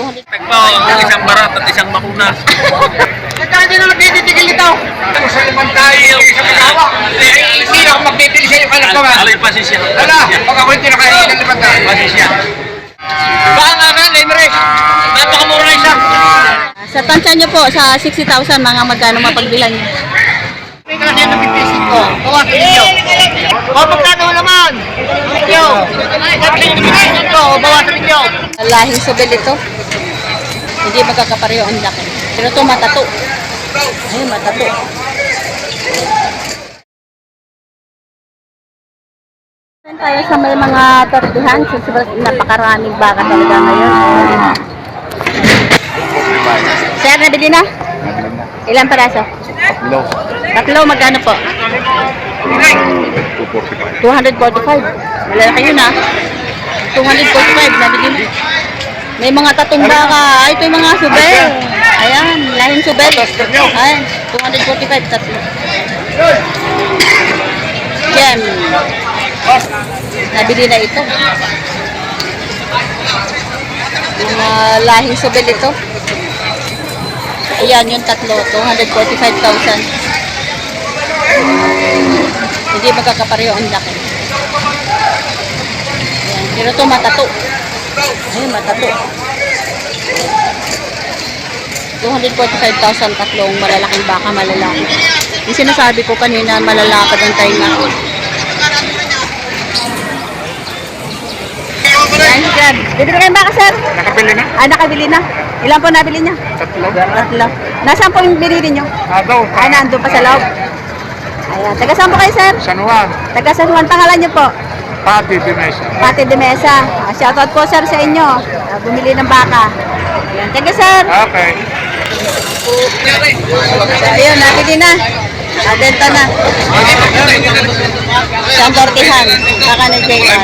200. Tagpo, ang isang barat at isang makuna. Kaya hindi na nagtitigil ito. Ano sa limang tayo, isang. Eh, Hindi ako magtitili sa iyo, anak ko ba? Aloy pasisya. Wala, pag ako hindi nakahihin ng limang tayo. Pasisya. Baka nga nga, Lemres. Napakamura na isa. Sa tansya nyo po, sa 60,000 mga magkano mapagbilan nyo. May kasi ng 25 ko, bawasan ninyo. O, magkano naman? Ninyo. Sabihin ng 25 ko, bawasan ninyo. Lahing subel ito. Hindi magkakapareho ang laki. Pero ito matato. Ay, matato. Tayo sa may mga tortihan. So, napakaraming baka talaga ngayon. Sir, nabili na? Ilan peraso? Low. Tatlo, magkano po? 245. Malaki yun ah. 245, nabili mo. May mga tatong baka. Ay, ito yung mga subel. Ayan, lahing subel. Ayan, 245, tatlo. Gem. Nabili na ito. Mga lahing subel ito. Ayan, yung tatlo, 245,000. Hindi magkakapareho ang laki. Ayan. Pero ito matato. Ayun, matato. 245,000 tatlong malalaking baka malalaki. Yung sinasabi ko kanina, malalapad ang tayo na. Ayan, sir. Bibili kayong baka, sir? Nakapili na? Ah, nakabili na. Ilan po nabili niya? Tatlo. Tatlo. Nasaan po yung binili niyo? Agaw. Ah, nandun pa sa loob. Ayan. Taga saan po kayo, sir? San Juan. Taga San Juan, pangalan niyo po? Pati Dimesa. Pati de Mesa. Ah, shoutout po, sir, sa inyo. Ah, bumili ng baka. Ayan. Taga, sir. Okay. So, ayun, nabili na. Nabenta na. Siyang tortihan. Baka na JR.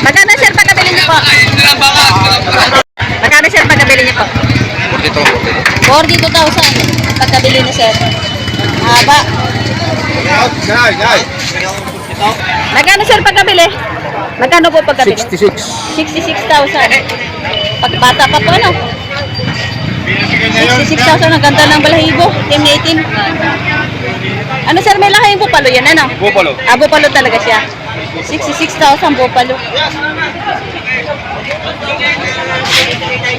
Magkano, sir, pagkabili niyo po? Magkano, sir, pagkabili niyo po? Dito. 42,000. Pagkabili ni sir. Haba. Guys, guys. Magkano, sir, pagkabili? Magkano po pagkabili? 66. 66,000. Pagbata pa po, ano? 66,000. Ang ganda ng balahibo. Team 18. Ano, sir? May lahing bupalo yan, ano? Bupalo. Ah, bupalo talaga siya. 66,000 bupalo.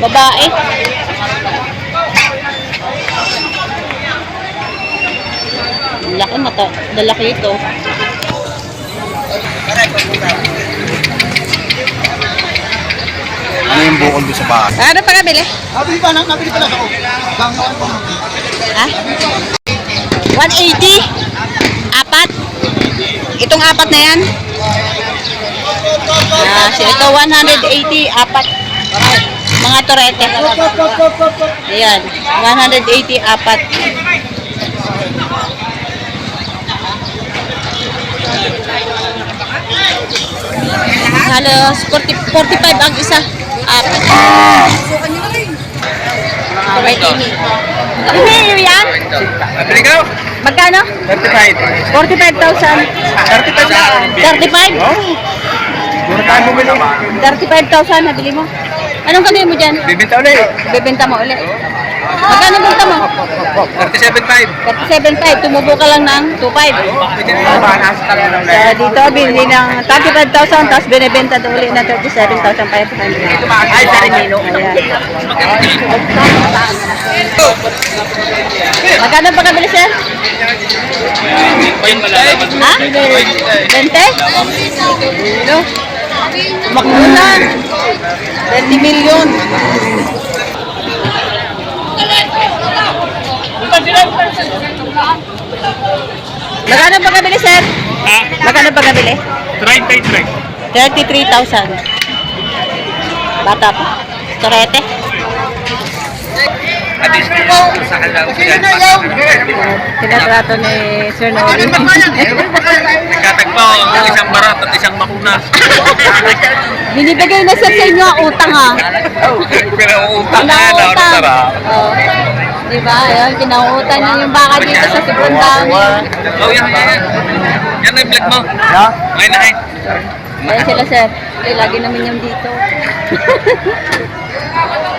Babae. Mata. Lalaki ito. Ano yung bukol doon sa bahay? Ano pa kabili? Nabili pa lang, nabili pa lang ako. Ha? 180? Apat? Itong apat na yan? Ah, so ito 180, apat. Mga torete. Ayan, 180, apat. Halos 40, 45 ang isa. Apat. May tini. Hindi yan? Magkano? 35. 45,000. 35 35? Puro tayo bumili. 35,000 nabili mo. Anong gagawin mo dyan? Bibinta ulit. Bebenta mo ulit. Magkano benta mo? 37.5. 37,500. Tumubo ka lang ng 2,500. So, dito, bili ng 35,000 tapos binibenta daw ulit ng 37,500. Ay, sa. Ayan. Magkano pa kabili, sir? Ha? 20? No? Makunan. 20 million. Magkano pa kabili, sir? Ha? Magkano pa kabili? 33. 33,000. Bata pa. Torete. Tinatrato ni Sir Noli. Nagkatagpo, ang isang barat at isang makuna. Binibigay na sir sa inyo ang utang ha. Pero utang na na, ano Oh. Diba? Ayun, pinautan niya yung baka dito sa dami. Oh, yan, yan, yan. Yan na yung black mo. Ha? Ngayon na, Ayan sila, sir. Eh, lagi naman yung dito.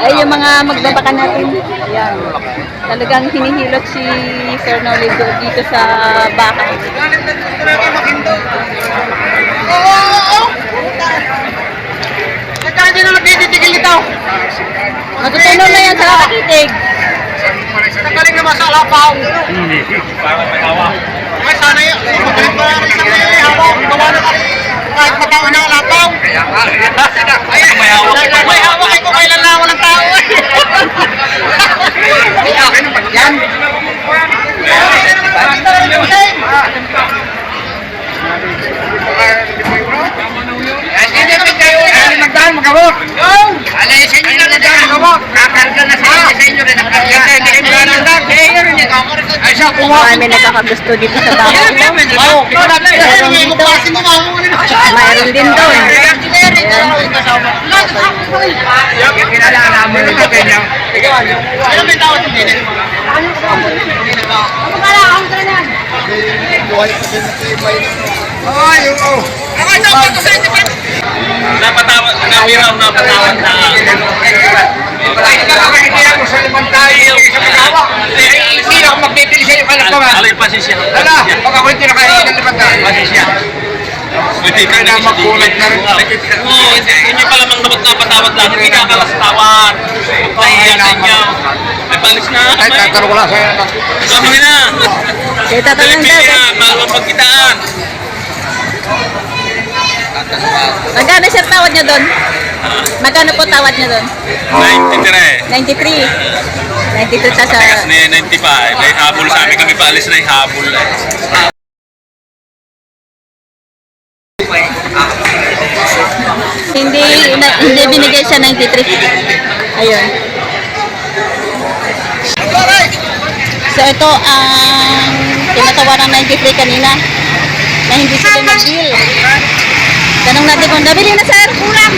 Ay, yung mga magbabaka natin. Ayan. Talagang hinihilot si Sir Nolido dito sa baka. Nagkadi na nagtitigil ito. Matutunan na yan sa kakakitig. Nagaling naman sa alapaw. Ay, sana yun. Magaling pa rin sa may hawak. Gawa na kami. Kahit matao na alapaw. Ay, may hawak. May hawak ay kung kailan na walang tao. Yan. Hindi kami kayo. Ay, magdaan, magabot. Alay, sa inyo na nagdaan, magabot. Kakarga na sa inyo, sa inyo rin. Kakarga na sa inyo. Sa inyo rin, kakarga. Ay, siya, kuha. Marami nagkakagusto dito sa baka. Oo. Mayroon din doon. Napatawad, nabiraw, napatawad na. Alay, pasisya. Wala, pag ako hindi nakahihin ng limandaan. Pasisya. Hindi ka na makulit na rin. Oo, hindi hindi pala mang dapat napatawad lang. Hindi ka kalas tawad. Nahiya sa inyo. Ay, palis na. Ay, tatanong ko lang sa'yo. Kami na. Kaya tatanong daw. Bago magkitaan. Magkano sir tawad niya doon? Magkano po tawad niya doon? 93. 93. 93 ta sa... Tigas na 95. May habol sa amin kami paalis na habol. eh. Hindi, na, hindi binigay siya 93. Ayun. So ito ang tinatawaran 93 kanina na hindi sila nag-deal. Tanong natin kung nabili na sir, kulang.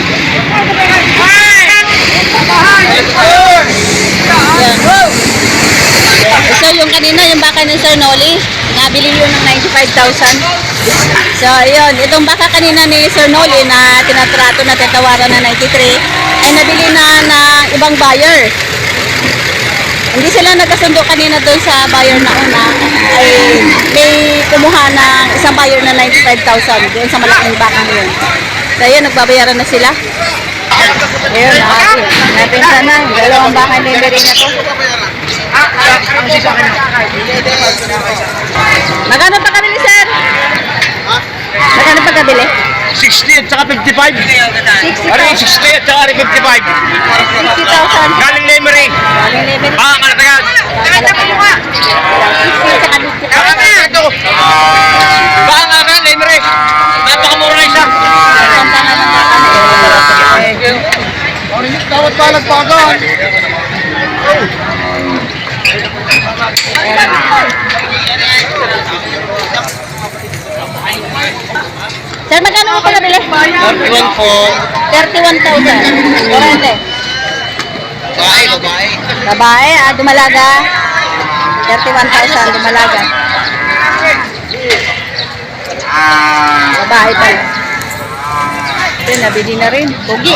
Yan. So yung kanina, yung baka ni Sir Noli, nabili yun ng 95,000. So yun, itong baka kanina ni Sir Noli na tinatrato na tatawaran na 93, ay nabili na na ibang buyer. Hindi sila nagkasundo kanina doon sa buyer na una. Ay may kumuha ng isang buyer na 95,000 doon sa malaking bakang yun. So yun, nagbabayaran na sila. Ayun, nakati. Napinsa na. Dalawang baka ni Merina to. Magkano pa kabili, sir? Magkano pa kabili? 60 at saka 55. 60,000. Ano yung 60 at saka 55? 60,000. Galing Lemery. Galing level. Ah, kalatagan. 60 saka 55. ito. Baka nga ka, Lemery. Napakamura na isa. Ang pangalan nga kami. Tawad pa nagpagan. Sir, magkano mo pala bili? 31 po. 31,000. Kurente. Babae, babae. Babae, ah, dumalaga. 31,000, dumalaga. Babae pa. Ito, nabili na rin. Pogi.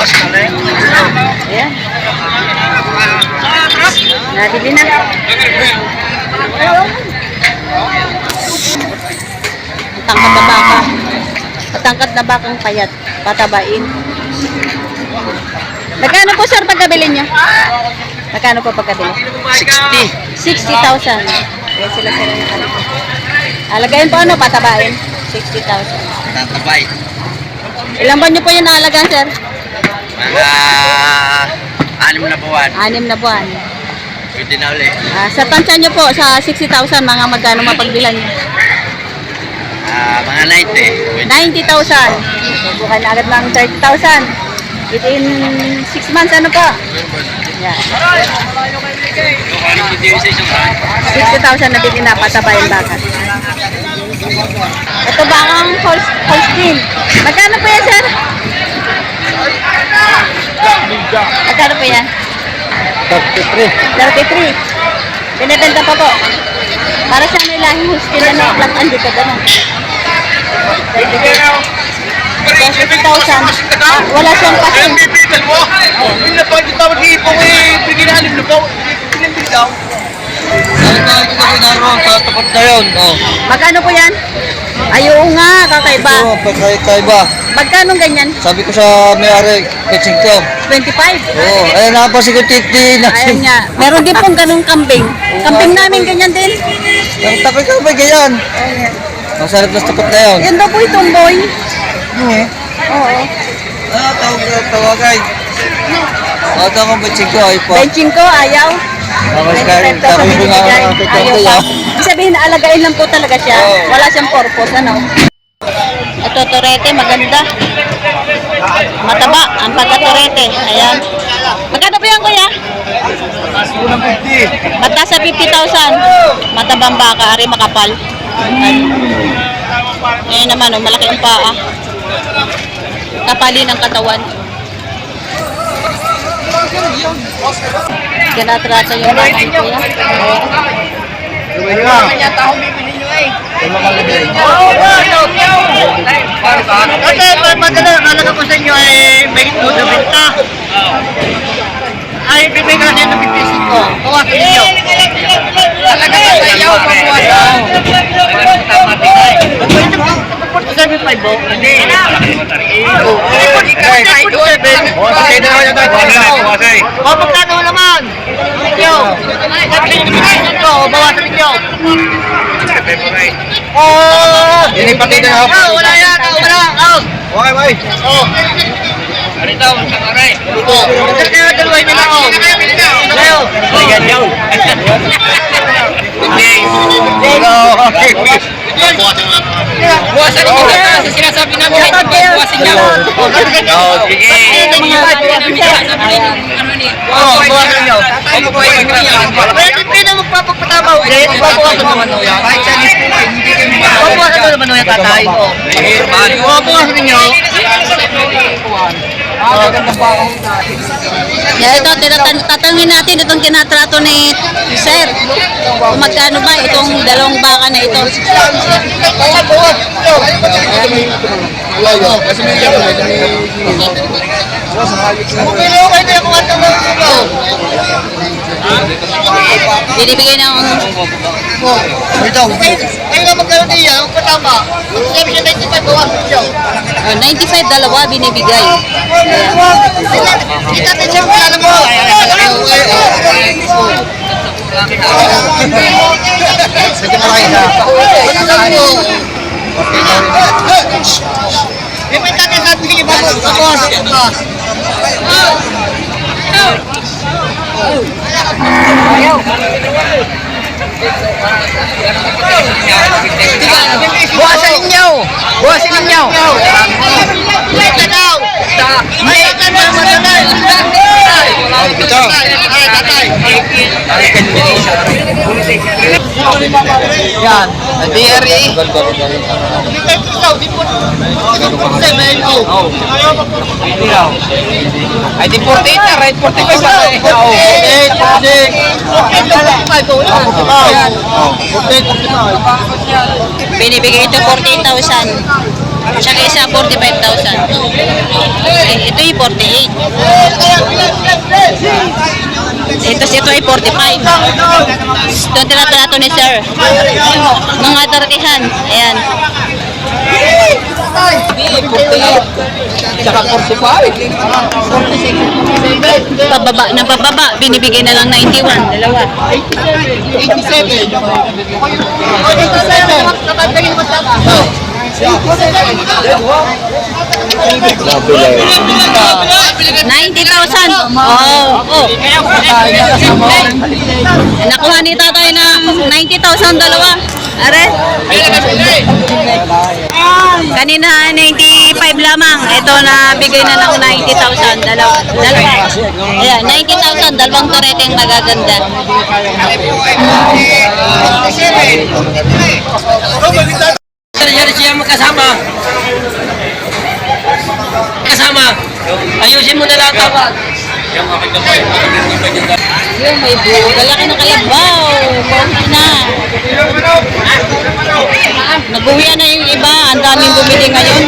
Ayan. Nabili na. Ang tangkad na baka. Matangkad na bakang payat. Patabain. Magkano po sir pagkabili niyo? Magkano po pagkabili? 60. 60,000. Kaya sila sila ano. Alagayin po ano, patabain. 60,000. Tatabay. Ilang buwan niyo po yung naalagaan, sir? Mga anim na buwan. Anim na buwan. Pwede na ulit. Ah, sa tansya niyo po, sa 60,000, mga magkano mapagbilan niyo? Ah, mga 90. 90,000. Bukan agad ng 30,000. Within 6 months, ano po? Yan. 60,000 na bigyan na patabayan baka. Ito ba ang Holst Holstein? Magkano po yan, sir? Magkano po yan? 33. 33. Binibenta pa po. Para sa may lahing Holstein na black and dito ganun. 1,000. Ah, wala siyang kasi. Ang bibigal mo. Yung napag yung tawag ni Ipo, may pininalim na ba? Pininalim sa tapat na. Oh. Magkano po yan? Ay, nga, kakaiba. Oo, kakaiba. Magkano ganyan? Sabi ko sa may-ari, 25. Oo, ayun na pa si Kutiti. Ayun. Meron din pong ganung kambing. Kambing namin ganyan din. Ang tapat kambing ganyan. Oo, Masarap na tapat na yun. Yan daw po yung tomboy. Oo. Oo. Ah, tawag tawagay. Ah, tawag ang pitching ko, ay po. Benching ko, ayaw. Tapos 25,000 tapos ko nga ang Ayaw pitching pa. ko. Ibig sabihin, alagain lang po talaga siya. Wala siyang purpose, ano? Ito, torete, maganda. Mataba, ang pagka-torete. Ayan. Magkano po yan, kuya? Bata sa 50,000. Matabang baka, ari makapal. Ayan naman, oh, malaki ang paa. Kapali ng katawan. Tinatrata yung mga kuya. Kasi madala, nalaga ko sa inyo ay may ito benta. Ay, bibigay ko sa inyo ng 55 ko. Ninyo. Talaga ba sa iyo, babawasan? Pwede ba? 47.5 po? Hindi. Oo. 47. O, magkano naman? Ninyo. Sabi ninyo, bawasan ninyo. Oh! Ini pati na hapon. Ah, wala yan, ah, wala. Ah. Okay, bye. Oh. Ano daw, sakaray? Oh. Kasi kaya dalawa nila ako. Sayo. Ayan yun. Buwasan Oh, sige. Oo, buwasan niyo. Pwede pwede magpapagpatama ulit. Babawasan naman o yan. Kahit sa list ko, hindi kayo Babawasan naman o yan, tatay. Oo, bawasan ninyo. Yeah, ito, tatangin natin itong tinatrato ni Sir. Kung magkano ba itong dalawang baka na ito. Okay na mga. Binibigay ng Ito. Kayo na magkaroon niya, ang patama. Sabi siya 95 bawasan uh, 95 dalawa binibigay. Hindi natin siya magkano mo. Yung may tatay sa ating iba mo, babawasan ko. Buwasan ninyo! Buwasan ninyo! May tanaw! May tanaw! Ito. Yan, DRE. Ay, di 48 na, right? 45 na. 48, Binibigay ito 48,000. Tsaka isa 45,000. Eh, ito yung 48. Ito, ito ay 45. Ito ang tinatrato ni Sir. Mga darkihan. Ayan. Tsaka 45. Pababa na pababa. Binibigay na lang 91. Dalawa. 87. 90,000. Oh, oh. Nakuha ni tatay ng 90,000 dalawa. Are? Kanina 95 lamang. Ito na bigay na ng 90,000 dalawa. Dalawa. Ayan, 90,000 dalawang toreteng magaganda. Yan Ayusin mo na lang tawag. Yung may buo. Galaki ng kalabaw. Konti na. Nag-uwian na yung iba. Ang daming bumili ngayon.